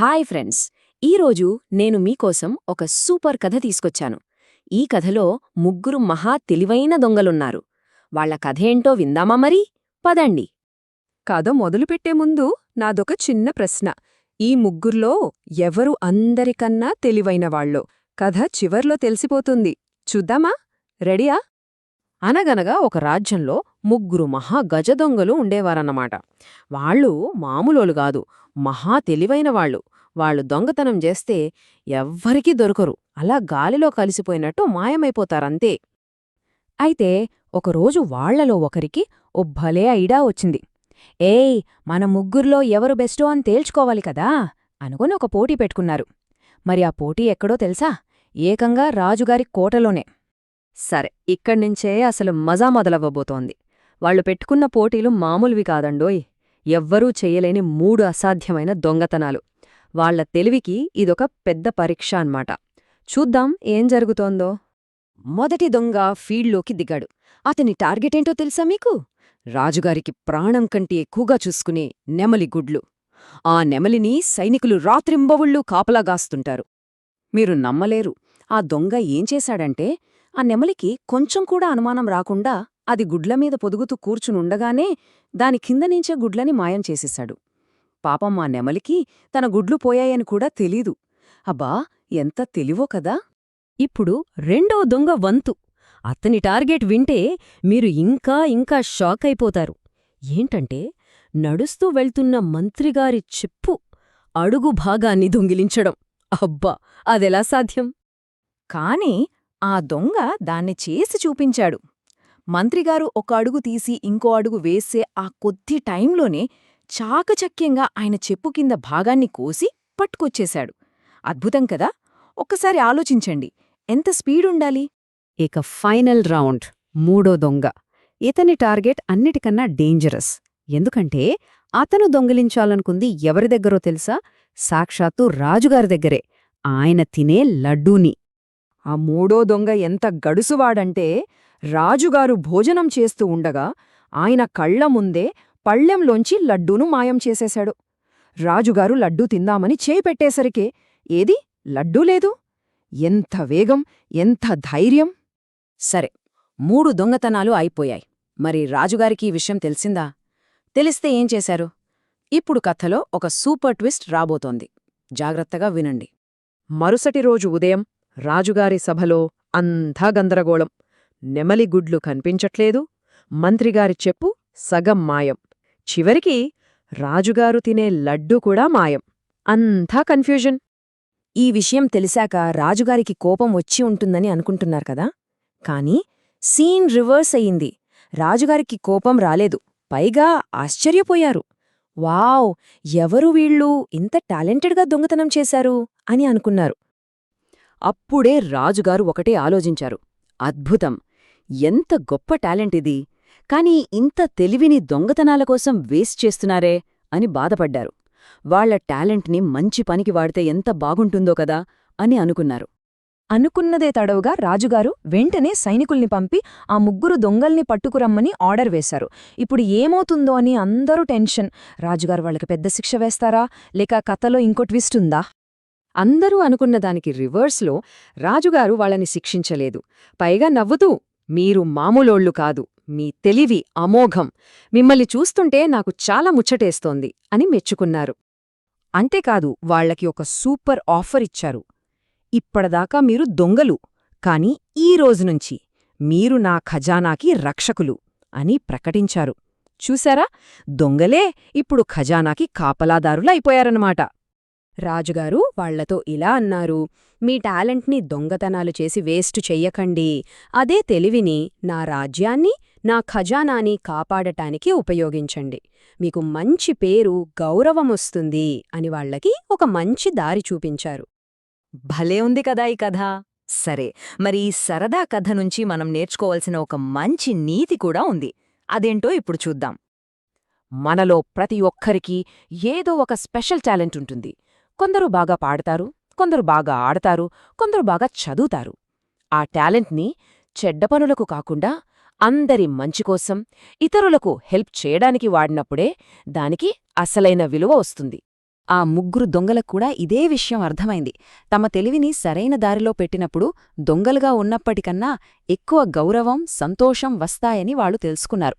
Hi friends. ఈరోజు నేను మీకోసం ఒక సూపర్ కథ తీసుకొచ్చాను. ఈ కథలో ముగ్గురు మహా తెలివైన దొంగలున్నారు. వాళ్ళ కథేంటో విందామా మరి? పదండి. కథ మొదలుపెట్టే ముందు నాదొక చిన్న ప్రశ్న. ఈ ముగ్గుర్లో ఎవరు అందరికన్నా తెలివైనవాళ్ళో కథ చివర్లో తెలిసిపోతుంది. చూద్దామా? రెడీయా? అనగనగా ఒక రాజ్యంలో ముగ్గురు మహా గజదొంగలు ఉండేవారన్నమాట. వాళ్ళు మామూలోలు కాదు మహా తెలివైన వాళ్ళు. వాళ్ళు దొంగతనం చేస్తే ఎవ్వరికీ దొరకరు. అలా గాలిలో కలిసిపోయినట్టు మాయమైపోతారంతే. అయితే ఒకరోజు వాళ్ళలో ఒకరికి ఓ భలే ఐడా వచ్చింది. ఏయ్ మన ముగ్గుర్లో ఎవరు బెస్టో అని తేల్చుకోవాలి కదా అనుకుని ఒక పోటీ పెట్టుకున్నారు. మరి ఆ పోటీ ఎక్కడో తెలుసా? ఏకంగా రాజుగారి కోటలోనే. సరే ఇక్కడ్నించే అసలు మజా మొదలవ్వబోతోంది వాళ్ళు పెట్టుకున్న పోటీలు మామూలువి కాదండోయ్. ఎవ్వరూ చేయలేని మూడు అసాధ్యమైన దొంగతనాలు. వాళ్ళ తెలివికి ఇదొక పెద్ద పరీక్ష అన్మాట చూద్దాం ఏం జరుగుతోందో. మొదటి దొంగ ఫీల్డ్లోకి దిగాడు. అతని టార్గెటేంటో తెలుసా మీకు? రాజుగారికి ప్రాణం కంటే ఎక్కువగా చూసుకునే నెమలి గుడ్లు. ఆ నెమలిని సైనికులు రాత్రింబవుళ్ళు కాపలాగాస్తుంటారు మీరు నమ్మలేరు. ఆ దొంగ ఏం చేశాడంటే ఆ నెమలికి కొంచెం కూడా అనుమానం రాకుండా అది గుడ్లమీద పొదుగుతూ కూర్చునుండగానే దాని కిందనించే గుడ్లని మాయం చేసేశాడు. పాపం ఆ నెమలికి తన గుడ్లు పోయాయని కూడా తెలీదు. అబ్బా ఎంత తెలివో కదా! ఇప్పుడు రెండో దొంగ వంతు. అతని టార్గెట్ వింటే మీరు ఇంకా ఇంకా షాక్ అయిపోతారు. ఏంటంటే నడుస్తూ వెళ్తున్న మంత్రిగారి చెప్పు అడుగు భాగాన్ని దొంగిలించడం. అబ్బా అదెలా సాధ్యం? కాని ఆ దొంగ దాన్ని చేసి చూపించాడు. మంత్రిగారు ఒక అడుగు తీసి ఇంకో అడుగు వేసే ఆ కొద్ది టైంలోనే చాకచక్యంగా ఆయన చెప్పు కింద భాగాన్ని కోసి పట్టుకొచ్చేశాడు. అద్భుతం కదా! ఒక్కసారి ఆలోచించండి. ఎంత స్పీడుండాలి? ఇక ఫైనల్ రౌండ్. మూడో దొంగ. ఇతని టార్గెట్ అన్నిటికన్నా డేంజరస్. ఎందుకంటే అతను దొంగిలించాలనుకుంది ఎవరి దగ్గరో తెలుసా? సాక్షాత్తు రాజుగారి దగ్గరే. ఆయన తినే లడ్డూని. ఆ మూడో దొంగ ఎంత గడుసువాడంటే రాజుగారు భోజనం చేస్తూ ఉండగా ఆయన కళ్ళ ముందే పళ్ళెంలోంచి లడ్డూను మాయం చేసేశాడు. రాజుగారు లడ్డూ తిందామని చేపెట్టేసరికే ఏది? లడ్డూ లేదు? ఎంత వేగం ఎంత ధైర్యం? సరే మూడు దొంగతనాలు అయిపోయాయి. మరి రాజుగారికి ఈ విషయం తెలిసిందా? తెలిస్తే ఏం చేశారు? ఇప్పుడు కథలో ఒక సూపర్ ట్విస్ట్ రాబోతోంది. జాగ్రత్తగా వినండి. మరుసటి రోజు ఉదయం రాజుగారి సభలో అంతా గందరగోళం. నెమలి గుడ్లు కనిపించట్లేదు. మంత్రిగారి చెప్పు సగం మాయం. చివరికి రాజుగారు తినే లడ్డు కూడా మాయం. అంతా కన్ఫ్యూజన్. ఈ విషయం తెలిసాక రాజుగారికి కోపం వచ్చి ఉంటుందని అనుకుంటున్నారు కదా? కాని సీన్ రివర్స్ అయింది రాజుగారికి కోపం రాలేదు. పైగా ఆశ్చర్యపోయారు. వావ్ ఎవరు వీళ్ళు? ఇంత టాలెంటెడ్గా దొంగతనం చేశారు అని అనుకున్నారు. అప్పుడే రాజుగారు ఒకటే ఆలోచించారు. అద్భుతం! ఎంత గొప్ప టాలెంట్ ఇది! కాని ఇంత తెలివిని దొంగతనాల కోసం వేస్ట్ చేస్తున్నారే అని బాధపడ్డారు. వాళ్ళ టాలెంట్ని మంచి పనికి వాడితే ఎంత బాగుంటుందో కదా అని అనుకున్నారు. అనుకున్నదే తడవుగా రాజుగారు వెంటనే సైనికుల్ని పంపి ఆ ముగ్గురు దొంగల్ని పట్టుకురమ్మని ఆర్డర్ వేశారు. ఇప్పుడు ఏమవుతుందో అని అందరూ టెన్షన్. రాజుగారు వాళ్ళకి పెద్ద శిక్ష వేస్తారా? లేక కథలో ఇంకో ట్విస్ట్ ఉందా? అందరూ అనుకున్న దానికి రివర్స్లో రాజుగారు వాళ్ళని శిక్షించలేదు. పైగా నవ్వుతూ మీరు మామూలోళ్ళు కాదు మీ తెలివి అమోఘం. మిమ్మల్ని చూస్తుంటే నాకు చాలా ముచ్చటేస్తోంది అని మెచ్చుకున్నారు. అంతేకాదు వాళ్ళకి ఒక సూపర్ ఆఫర్ ఇచ్చారు. ఇప్పటిదాకా మీరు దొంగలు కాని ఈ రోజునుంచి మీరు నా ఖజానాకి రక్షకులు అని ప్రకటించారు. చూశారా దొంగలే ఇప్పుడు ఖజానాకి కాపలాదారులైపోయారన్నమాట రాజుగారు వాళ్ళతో ఇలా అన్నారు మీ టాలెంట్ని దొంగతనాలు చేసి వేస్టు చెయ్యకండి. అదే తెలివిని నా రాజ్యాన్ని నా ఖజానాని కాపాడటానికి ఉపయోగించండి. మీకు మంచి పేరు గౌరవమొస్తుంది అని వాళ్ళకి ఒక మంచి దారి చూపించారు. భలే ఉంది కదా ఈ కథ. సరే మరి ఈ సరదా కథ నుంచి మనం నేర్చుకోవాల్సిన ఒక మంచి నీతి కూడా ఉంది. అదేంటో ఇప్పుడు చూద్దాం. మనలో ప్రతి ఒక్కరికీ ఏదో ఒక స్పెషల్ టాలెంట్ ఉంటుంది. కొందరు బాగా పాడతారు కొందరు బాగా ఆడతారు కొందరు బాగా చదువుతారు. ఆ టాలెంట్ని చెడ్డ పనులకు కాకుండా అందరి మంచికోసం ఇతరులకు హెల్ప్ చేయడానికి వాడినప్పుడే దానికి అసలైన విలువ వస్తుంది. ఆ ముగ్గురు దొంగలకు కూడా ఇదే విషయం అర్థమైంది. తమ తెలివిని సరైన దారిలో పెట్టినప్పుడు దొంగలుగా ఉన్నప్పటికన్నా ఎక్కువ గౌరవం సంతోషం వస్తాయని వాళ్ళు తెలుసుకున్నారు.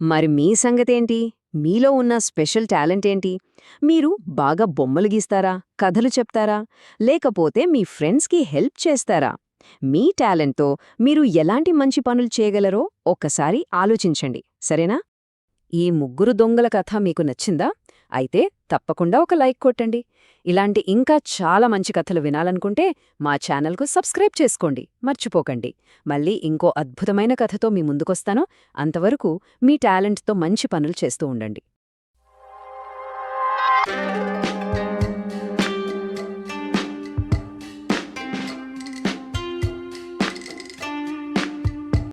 మరి మీ సంగతేంటి? మీలో ఉన్న స్పెషల్ టాలెంట్ ఏంటి? మీరు బాగా బొమ్మలు గీస్తారా? కథలు చెప్తారా? లేకపోతే మీ ఫ్రెండ్స్కి హెల్ప్ చేస్తారా? మీ టాలెంట్తో మీరు ఎలాంటి మంచి పనులు చేయగలరో ఒక్కసారి ఆలోచించండి. సరేనా? ఈ ముగ్గురు దొంగల కథ మీకు నచ్చిందా? అయితే తప్పకుండా ఒక లైక్ కొట్టండి. ఇలాంటి ఇంకా చాలా మంచి కథలు వినాలనుకుంటే మా ఛానల్కు సబ్స్క్రైబ్ చేసుకోండి. మర్చిపోకండి. మళ్ళీ ఇంకో అద్భుతమైన కథతో మీ ముందుకొస్తాను. అంతవరకు మీ టాలెంట్తో మంచి పనులు చేస్తూ ఉండండి.